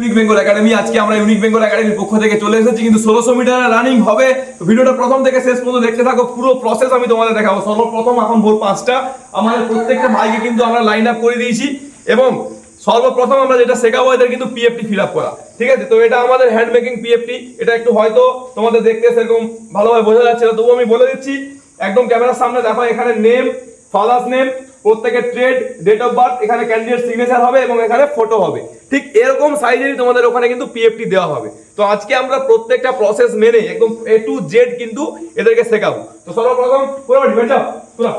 Unique Bengal academy আজকে আমরা unique Bengal একাডেমির পক্ষ থেকে চলে এসেছি, কিন্তু ষোলোশো মিটার রানিং হবে। ভিডিওটা প্রথম থেকে শেষ পর্যন্ত দেখতে থাকো, পুরো প্রসেস আমি তোমাদের দেখাবো। সর্বপ্রথম এখন ভোর পাঁচটা, আমাদের প্রত্যেকটা ভাইকে কিন্তু আমরা লাইন আপ করে দিয়েছি, এবং সর্বপ্রথম আমরা যেটা শেখাবো, এদের কিন্তু পিএফটি ফিল আপ করা। ঠিক আছে? তো এটা আমাদের হ্যান্ড মেকিং পিএফটি এটা একটু হয়তো তোমাদের দেখতে সেরকম ভালোভাবে বোঝা যাচ্ছে না, তবুও আমি বলে দিচ্ছি, একদম ক্যামেরার সামনে দেখো, এখানে নেম ফাদার্স নেম প্রত্যেকের ট্রেড ডেট অফ বার্থ এখানে ক্যান্ডিডেট সিগনেচার হবে এবং এখানে ফটো হবে। ঠিক এরকম সাইজেরই তোমাদের ওখানে কিন্তু পিএফটি দেওয়া হবে। তো আজকে আমরা প্রত্যেকটা প্রসেস মেনে একদম এ টু জেড কিন্তু এদেরকে শেখাবো। তো সর্বপ্রথম পুরো ডিভেন্ট যাও পুরো।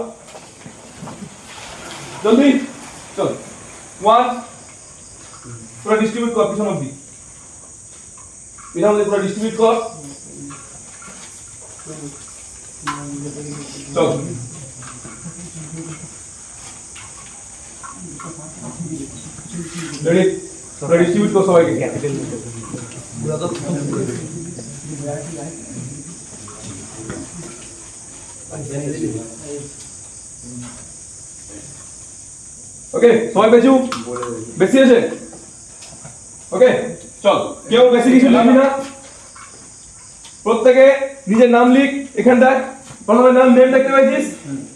জলদি, চল। ওয়ান পুরো ডিস্ট্রিবিউট কর, পিছন অব্দি পিছন অব্দি পুরো ডিস্ট্রিবিউট কর। চল। ওকে সবাই বেচু। বেশি আছে? ওকে চল। কেউ বেশি কিছু লিখবি না। প্রত্যেকে নিজের নাম লিখ এখানটায়। প্রথমে নাম নেম দেখতে পাইছিস?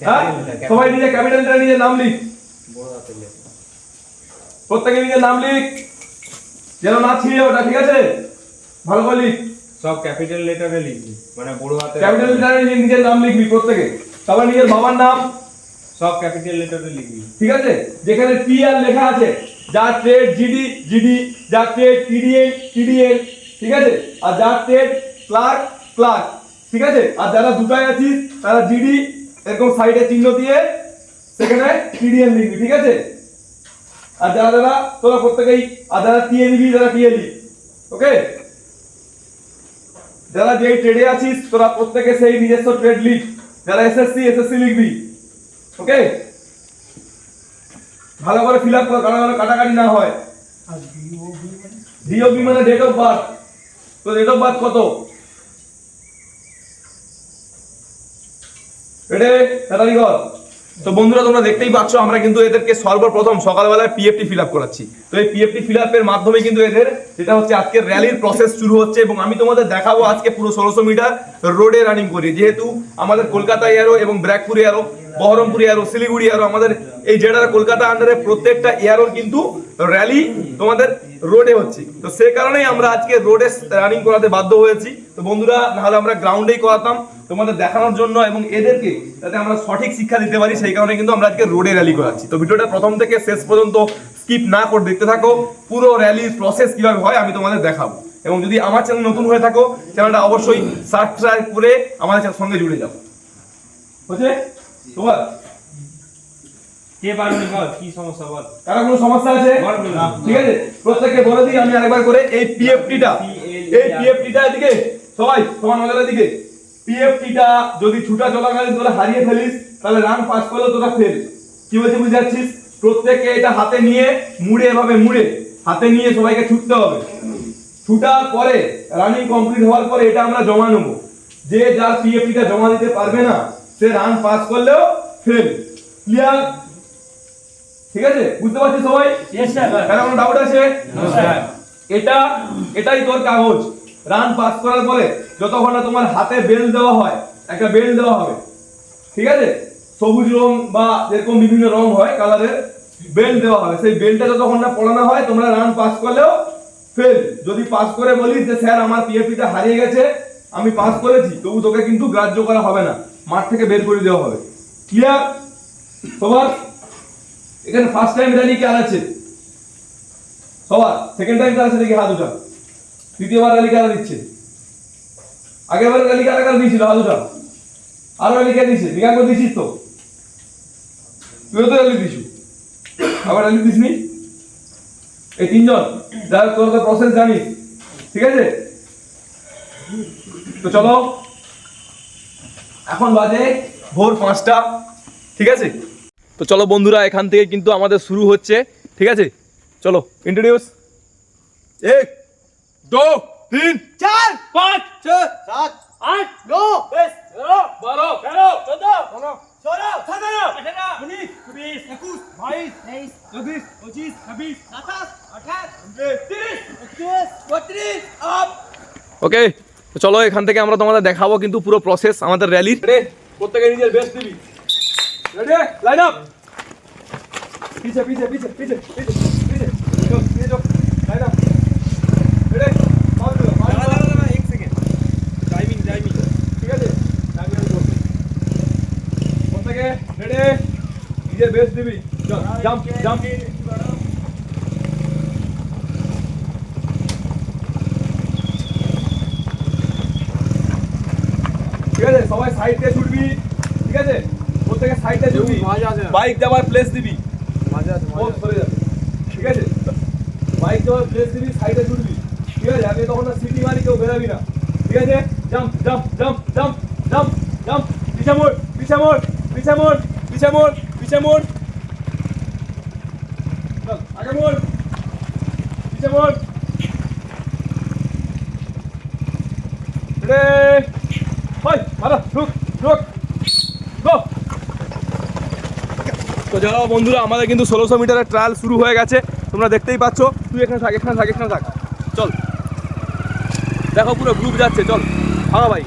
হ্যাঁ? সবাই নিজের ক্যাপিটালটা নিজের নাম লিখ। প্রত্যেকে নিজের নাম লিখ। যেন না ছিঁড়ে ওটা ঠিক আছে? ভালো করে লিখ। সব ক্যাপিটাল লেটারে লিখবি মানে বড় হাতে ক্যাপিটাল লেটারে নিজের নাম লিখবি প্রত্যেকে। নিজের বাবার নাম। সব ক্যাপিটাল লেটারে লিখবি। ঠিক আছে? যেখানে পি আর লেখা আছে যার ট্রেড জিডি জিডি যার ট্রেড টিডিএল টিডিএল ঠিক আছে? আর যার ট্রেড ক্লার্ক ক্লার্ক ঠিক আছে? আর যারা দুটায় আছিস তারা জিডি এরকম সাইডে চিহ্ন দিয়ে সেখানে টিডিএল লিখবি ঠিক আছে? আর যারা যারা তোরা প্রত্যেকেই আর যারা টিএ নিবি যারা টিএ ওকে যারা যেই ট্রেডে আছিস তোরা প্রত্যেকে সেই নিজস্ব ট্রেড লিখ। যারা এসএসসি এসএসসি লিখবি ওকে ভালো করে ফিল আপ কর কারণ যেন কাটাকাটি না হয়। ডিওবি মানে? ডেট অফ বার্থ তো ডেট অফ বার্থ কত? রেডি তাড়াতাড়ি কর। তো বন্ধুরা, তোমরা দেখতেই পাচ্ছ, আমরা কিন্তু এদেরকে সর্বপ্রথম সকালবেলায় পিএফটি ফিল আপ করাচ্ছি। তো এই পিএফটি ফিল আপের মাধ্যমে কিন্তু এদের যেটা হচ্ছে আজকে র্যালির প্রসেস শুরু হচ্ছে এবং আমি তোমাদের দেখাবো আজকে পুরো ষোলোশো মিটার রোডে রানিং করি। যেহেতু আমাদের কলকাতা এয়ারো এবং Barrackpore aero Baharampur aero Siliguri aero আমাদের এই যেটা কলকাতা আন্ডারে প্রত্যেকটা এয়ারোর কিন্তু র্যালি তোমাদের রোডে হচ্ছে। তো সে কারণেই আমরা আজকে রোডে রানিং করাতে বাধ্য হয়েছি। তো বন্ধুরা, নাহলে আমরা গ্রাউন্ডেই করাতাম তোমাদের দেখানোর জন্য এবং এদেরকে যাতে আমরা সঠিক শিক্ষা দিতে পারি, সেই কারণে কিন্তু আমরা আজকে রোডে র্যালি করাচ্ছি। তো ভিডিওটা প্রথম থেকে শেষ পর্যন্ত স্কিপ না করে দেখতে থাকো। পুরো র্যালির প্রসেস কীভাবে হয় আমি তোমাদের দেখাবো। এবং যদি আমার চ্যানেল নতুন হয়ে থাকো চ্যানেলটা অবশ্যই সাবস্ক্রাইব করে আমাদের সঙ্গে জুড়ে যাও। বুঝলে তোমার? কে পারবি বল? কি সমস্যা বল? কারও কোনো সমস্যা আছে। ঠিক আছে? প্রত্যেককে বলে দিই আমি আরেকবার করে এই পিএফটিটা এই পিএফটিটা এদিকে সবাই তোমার নজরের দিকে। পিএফটিটা যদি ছুটা চলাকালীন তোরা হারিয়ে ফেলিস তাহলে রান পাস করলে তোরা ফেল কি বলছি বুঝতে যাচ্ছিস? প্রত্যেককে এটা হাতে নিয়ে মুড়ে এভাবে মুড়ে হাতে নিয়ে সবাইকে ছুটতে হবে। ছুটার পরে রানিং কমপ্লিট হওয়ার পরে এটা আমরা জমা নেব। যে যার পিএফটিটা জমা দিতে পারবে না সে রান পাস করলেও ফেল ক্লিয়ার ঠিক আছে? বুঝতে পারছিস সবাই? কারও কোনো ডাউট আছে? এটা এটাই তোর কাগজ। রান পাস করার পরে যতক্ষণ না তোমার হাতে বেল দেওয়া হয় একটা বেল দেওয়া হবে। ঠিক আছে? সবুজ রং বা এরকম বিভিন্ন রং হয় কালারের বেল দেওয়া হবে। সেই বেলটা যতক্ষণ না পড়ানো হয়, তোমরা রান পাস করলেও ফেল যদি পাস করে বলিস যে, স্যার, আমার পিএফপিটা হারিয়ে গেছে, আমি পাস করেছি, তবু তোকে কিন্তু গ্রাহ্য করা হবে না। মাঠ থেকে বের করে দেওয়া হবে। ক্লিয়ার সবার? এখানে ফার্স্ট টাইম র্যালি কার আছে সবার? সেকেন্ড টাইম কার আছে দেখি, হাত উঠা তৃতীয়বার র্যালি কারা দিচ্ছে? আগের বার র্যালি কারা কারা দিয়েছিল? হাত উঠা আরও র্যালি কে দিয়েছে? নিকাঙ্গ দিয়েছিস তো? তুইও তো র্যালি দিছু আবার র্যালি দিসনি এই তিনজন যারা তোর প্রসেস জানিস, ঠিক আছে? তো চলো। এখন বাজে ভোর পাঁচটা, ঠিক আছে? তো চলো বন্ধুরা, এখান থেকে কিন্তু আমাদের শুরু হচ্ছে, ঠিক আছে? চলো ইন্ট্রোডিউস এক, দো, তিন, চার, পাঁচ। ওকে চলো এখান থেকে আমরা তোমাদের দেখাবো কিন্তু পুরো প্রসেস আমাদের র্যালির রে প্রত্যেকে নিজের বেস্ট দিবি রেডি লাইন আপ পিছে পিছে পিছে পিছে পিছে পিছে চল পিছে লাইন আপ রেডি এক সেকেন্ড টাইমিং টাইমিং ঠিক আছে? আমি আমি বলছি প্রত্যেকে রেডি নিজের বেস্ট দিবি চল জাম্প জাম্প ঠিক আছে? সবাই সাইড দিয়ে ছুটবি ঠিক আছে? প্রত্যেকে সাইডে ছুটবি। মজা আছে। বাইক যাবার প্লেস দিবি। ঠিক আছে? বাইক যাবার প্লেস দিবি সাইডে ছুটবি। ঠিক আছে? আমি তখন সিটি মারি কেউ বেরাবি না। ঠিক আছে? Jump jump jump jump jump jump পিছে মোড় পিছে মোড় পিছে মোড় পিছে মোড় পিছে মোড়। আগে মোড়। পিছে মোড়। রে হয় মারা, ঢুক ঢুক। গো। তো যারা বন্ধুরা, আমাদের কিন্তু ষোলোশো মিটারের ট্রায়াল শুরু হয়ে গেছে। তোমরা দেখতেই পাচ্ছ, তুই এখানে থাক এখানে থাক এখানে থাক। চল। দেখো পুরো গ্রুপ যাচ্ছে, চল। হ্যাঁ ভাই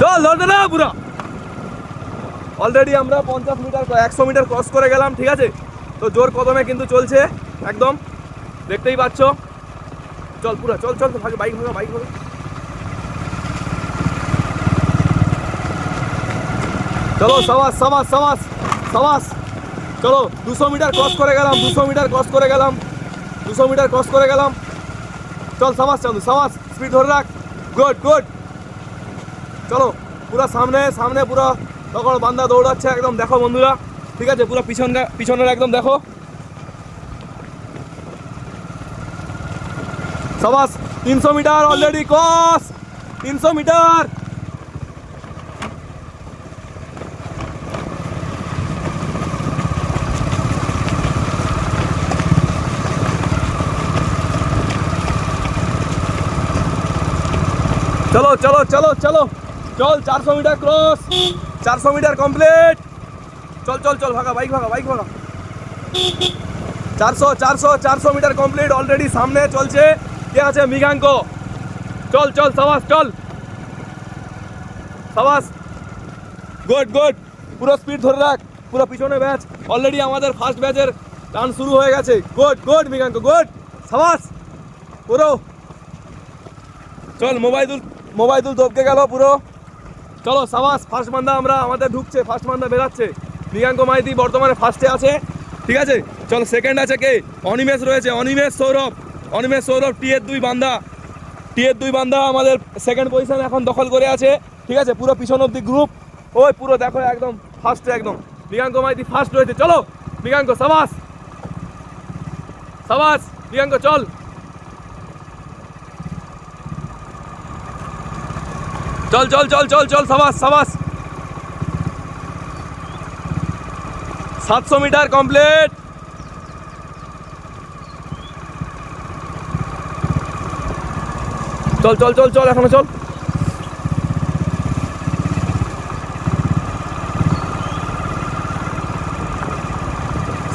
চল ধরতে না পুরা অলরেডি আমরা পঞ্চাশ মিটার একশো মিটার ক্রস করে গেলাম, ঠিক আছে? তো জোর কদমে কিন্তু চলছে, একদম। দেখতেই পাচ্ছ। চল পুরো, চল চল, ভাগে, বাইক ভাগা বাইক ভাগা। চলো, সবাস সবাস সবাস সবাস। চলো, দুশো মিটার ক্রস করে গেলাম, দুশো মিটার ক্রস করে গেলাম, দুশো মিটার ক্রস করে গেলাম। চল, সবাস, চালু, সবাস স্পিড ধরে রাখ। গুড গুড চলো, পুরো সামনে সামনে পুরো তখন বান্দা দৌড়াচ্ছে একদম, দেখো বন্ধুরা। ঠিক আছে, পুরো পিছন পিছনের একদম দেখো। সবাস, তিনশো মিটার অলরেডি ক্রস তিনশো মিটার। চলো চলো চলো চলো। চল, চারশো মিটার ক্রস চারশো মিটার কমপ্লিট। চল চল চল, ভাগা, বাইক ভাগা বাইক ভাগা। চারশো চারশো চারশো মিটার কমপ্লিট অলরেডি সামনে চলছে। কে আছে? মৃগাঙ্ক। চল চল, সাবাস চল। সাবাস। Good good. পুরো স্পিড ধরে রাখ। পুরো পিছনে ব্যাচ। অলরেডি আমাদের ফার্স্ট ব্যাচের রান শুরু হয়ে গেছে। গুড গুড মৃগাঙ্ক গুড সাবাস। পুরো। চল মোবাইদুল মোবাইদুল দবকে গেল পুরো। চলো, সাবাস ফার্স্ট মান্দা আমরা, আমাদের ঢুকছে ফার্স্ট মান্দা বেরাচ্ছে। মৃগাঙ্ক মাইতি বর্তমানে ফার্স্টে আছে, ঠিক আছে? চল সেকেন্ড আছে কে? অনিমেষ রয়েছে, অনিমেষ সৌরভ অনিমেষ সৌরভ টি এর দুই বান্দা। টি এর দুই বান্দা আমাদের সেকেন্ড পজিশন এখন দখল করে আছে, ঠিক আছে? পুরো পিছন অব্দি গ্রুপ ওই পুরো দেখো একদম ফার্স্টে একদম। মৃগাঙ্ক মাইতি ফার্স্ট রয়েছে। চলো মৃগাঙ্ক সাবাস। সাবাস মৃগাঙ্ক চল। চল চল চল চল চল, সাবাস সাবাস। সাতশো মিটার কমপ্লিট। চল চল চল চল, এখনও চল।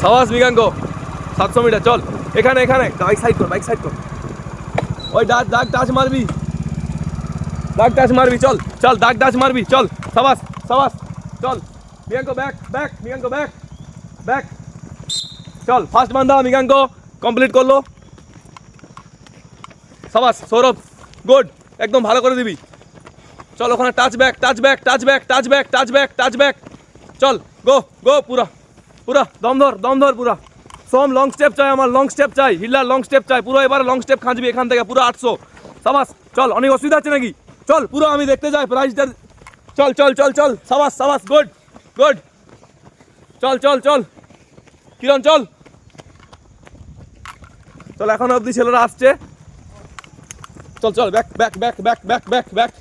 সাবাস বিগাঙ্গ সাতশো মিটার, চল। এখানে এখানে, বাইক সাইড কর, বাইক সাইড কর। ওই দাগ দাগ টাচ মারবি। দাগ টাচ মারবি, চল চল, দাগ টাচ মারবি, চল, সাবাস সাবাস, চল। Mayank back back Mayank back back চল ফার্স্ট বান্দা মিয়াঙ্ক কমপ্লিট করল। সাবাস, সৌরভ গুড একদম ভালো করে দিবি। চল, ওখানে touch back touch back touch back touch back touch back touch back চল গো গো পুরা পুরা, দম ধর দম ধর, পুরা। সোম লং স্টেপ চাই, আমার লং স্টেপ চাই, হিল্লার লং স্টেপ চাই, পুরো এবার লং স্টেপ খাঁচবি এখান থেকে, পুরো আটশো। সাবাস, চল, অনেক অসুবিধা আছে নাকি? চল, পুরো আমি দেখতে যাই প্রাইসটা চল চল চল চল, সাবাস সাবাস গুড গুড চল চল চল। কিরণ, চল। চল, এখন অবধি ছেলেরা আসছে। চল চল back back back back back back back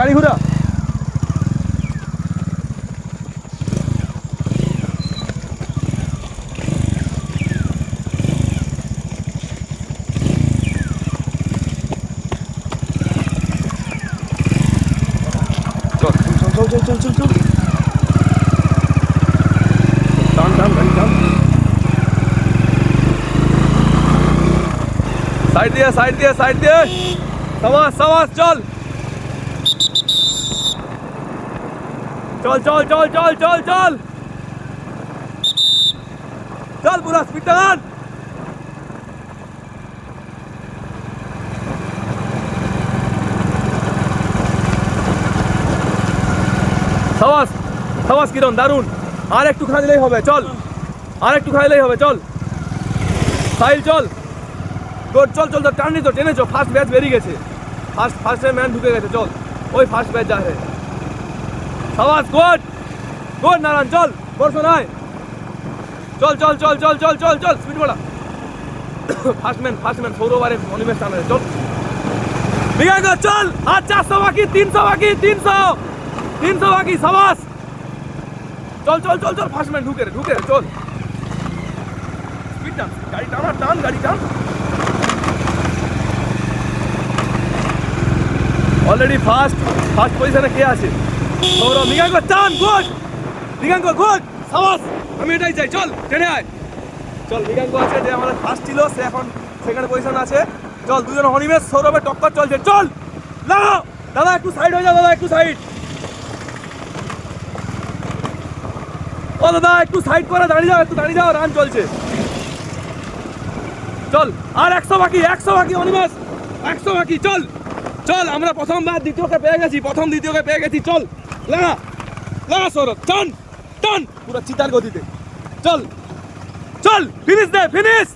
গাড়ি ঘুরা চল চল চল চল চল চল টান টান গাড়ি টান সাইড দিয়ে সাইড দিয়ে সাইড দিয়ে সাবাস সাবাস চল চল চল চল চল চল চল চল পুরা সাবাস সাবাস কিরণ দারুণ আর একটু খাইলেই হবে, চল। আর একটু খাইলেই হবে, চল। সাইল চল। তোর, চল চল, তোর টার্নি তো টেনেছো ফার্স্ট ব্যাচ বেরিয়ে গেছে। ফার্স্ট ফার্স্ট ম্যান ঢুকে গেছে, চল। ওই ফার্স্ট ব্যাচ যা হে সাবাস গুড গুড নারায়ণ, চল। বর্ষ নয় চল চল চল চল চল চল চল স্পিড বলা ফার্স্ট ম্যান ফার্স্ট ম্যান সৌরবারে অনিমেষ সামনে, চল। বিগাঙ্গ চল। আর চারশো বাকি, তিনশো বাকি, তিনশো। তিনশো বাকি, সাবাস। চল চল চল চল, ফার্স্ট ঢুকে রে ঢুকে রে, চল। স্পিড গাড়ি টান টান, গাড়ি টান। অলরেডি ফার্স্ট ফার্স্ট পজিশনে কে আছে? সৌরভ মৃগাঙ্ক, টান, গুড! মৃগাঙ্ক, গুড! সাবাস, আমি এটাই চাই, চল ট্রেনে আয়। চল, মৃগাঙ্ক আছে, যে আমাদের ফার্স্ট ছিল, সে এখন সেকেন্ড পজিশন আছে। চল, দুজন হরিমেশ সৌরভের টক্কর চলছে, চল! লাগাও দাদা, একটু সাইড হয়ে যাও, দাদা, একটু সাইড ও দাদা, একটু সাইড করে দাঁড়িয়ে যাও, একটু দাঁড়িয়ে যাও রান চলছে। চল, আর একশো বাকি একশো বাকি, অনিমেষ, একশো বাকি, চল চল, আমরা প্রথমবার দ্বিতীয়কে পেয়ে গেছি, প্রথম দ্বিতীয়কে পেয়ে গেছি, চল, লাগা লাগা সৌরভ, টান টান, পুরো চিতার গতিতে, চল চল ফিনিশ দে ফিনিশ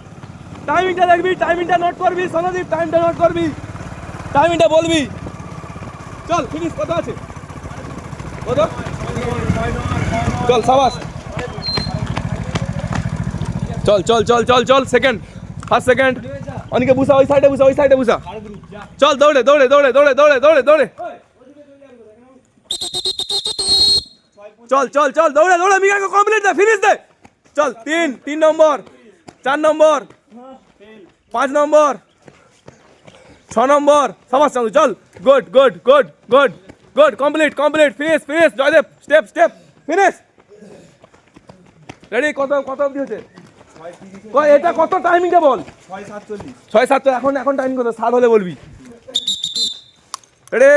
টাইমিংটা দেখবি টাইমিংটা নোট করবি, সনদীপ টাইমটা নোট করবি টাইমিংটা বলবি, চল ফিনিশ কত আছে? কত চল, সাবাস। চল চল চল চল চল সেকেন্ড ফার্স্ট সেকেন্ড অনেকে বুসা ওই সাইডে বুসা ওই সাইডে বুসা চল, দৌড়ে দৌড়ে দৌড়ে দৌড়ে দৌড়ে দৌড়ে দৌড়ে। চল চল চল, দৌড়ে দৌড়ে মিগাকে কমপ্লিট দে ফিনিশ দে। চল, তিন তিন নম্বর, চার নম্বর, পাঁচ নম্বর, ছ নম্বর সবার সঙ্গে চল। Good good good good good complete complete finish finish Joydeb step step finish ready কত কত অবধি হচ্ছে? এটা কত টাইমিংটা বল? ছয় সাত তো এখন এখন টাইম কত? সাত হলে বলবি। রেডি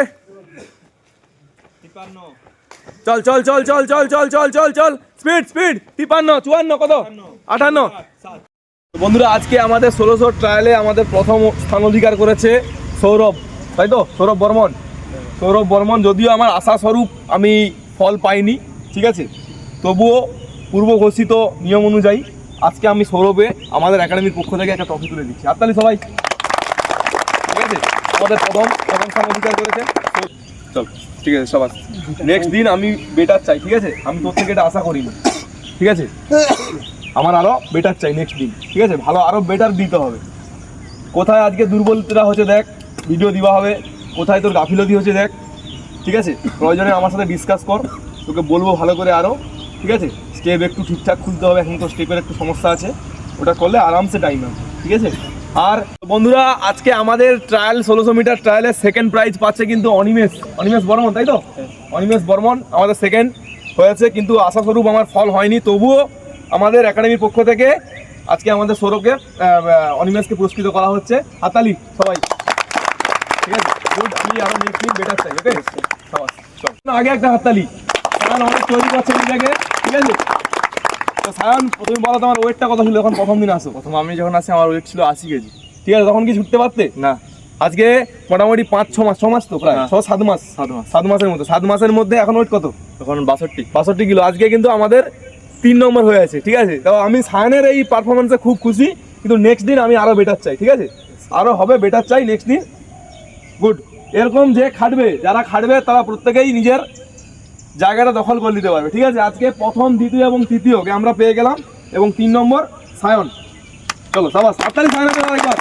চল চল চল চল চল চল চল চল চল। স্পিড স্পিড তিপান্ন চুয়ান্ন কত? আটান্ন। বন্ধুরা আজকে আমাদের ষোলোশো ট্রায়ালে আমাদের প্রথম স্থান অধিকার করেছে সৌরভ। তাই তো? সৌরভ বর্মন। সৌরভ বর্মন যদিও আমার আশাস্বরূপ আমি ফল পাইনি ঠিক আছে? তবুও পূর্ব ঘোষিত নিয়ম অনুযায়ী আজকে আমি সৌরভে আমাদের একাডেমির পক্ষ থেকে একটা ট্রফি তুলে দিচ্ছি। হাততালি সবাই। ঠিক আছে? আমাদের প্রথম প্রথম স্থান অধিকার করেছে। চল, ঠিক আছে, সবাই। নেক্সট দিন আমি বেটার চাই, ঠিক আছে? আমি তোর থেকে এটা আশা করিনি। ঠিক আছে? আমার আরও বেটার চাই নেক্সট দিন। ঠিক আছে? ভালো, আরও বেটার দিতে হবে। কোথায় আজকে দুর্বলতা হচ্ছে দেখ? ভিডিও দেওয়া হবে। কোথায় তোর গাফিলতি হচ্ছে দেখ? ঠিক আছে? প্রয়োজনে আমার সাথে ডিসকাস কর। তোকে বলব ভালো করে আরও। ঠিক আছে? স্টেপ একটু ঠিকঠাক খুলতে হবে এখন তো স্টেপের একটু সমস্যা আছে। ওটা করলে আরামসে টাইম হবে ঠিক আছে? আর বন্ধুরা আজকে আমাদের ট্রায়াল ষোলোশো মিটার ট্রায়ালের সেকেন্ড প্রাইজ পাচ্ছে কিন্তু অনিমেষ। অনিমেষ বর্মন তাই তো? অনিমেষ বর্মন আমাদের সেকেন্ড হয়েছে কিন্তু আশাস্বরূপ আমার ফল হয়নি। তবুও আমাদের একাডেমির পক্ষ থেকে আজকে আমাদের সৌরভকে অনিমেষকে পুরস্কৃত করা হচ্ছে। হাতালি সবাই। ঠিক আছে? গুড আমি আরও নেক্সট বেটার চাই ওকে আগে একটা হাততালি সায়ন অনেক তৈরি করছে নিজেকে ঠিক আছে তো সায়ন তুমি বলো তোমার ওয়েটটা কত ছিল এখন প্রথম দিন আসো। প্রথম আমি যখন আসি আমার ওয়েট ছিল আশি কেজি। ঠিক আছে তখন কি ছুটতে পারতে? না। আজকে মোটামুটি পাঁচ ছ মাস ছ মাস তো প্রায়। ছ সাত মাস? সাত মাস। সাত মাসের মতো সাত মাসের মধ্যে এখন ওয়েট কত? তখন বাষট্টি। বাষট্টি কিলো। আজকে কিন্তু আমাদের তিন নম্বর হয়ে আছে ঠিক আছে? তো আমি সায়নের এই পারফরমেন্সে খুব খুশি। কিন্তু নেক্সট দিন আমি আরও বেটার চাই ঠিক আছে? আরও হবে বেটার চাই নেক্সট দিন। গুড এরকম যে খাটবে যারা খাটবে তারা প্রত্যেকেই নিজের জায়গাটা দখল করে দিতে পারবে। ঠিক আছে? আজকে প্রথম, দ্বিতীয় এবং তৃতীয়কে আমরা পেয়ে গেলাম। এবং তিন নম্বর, সায়ন। চলো সবাই সাততালি সায়ন একবার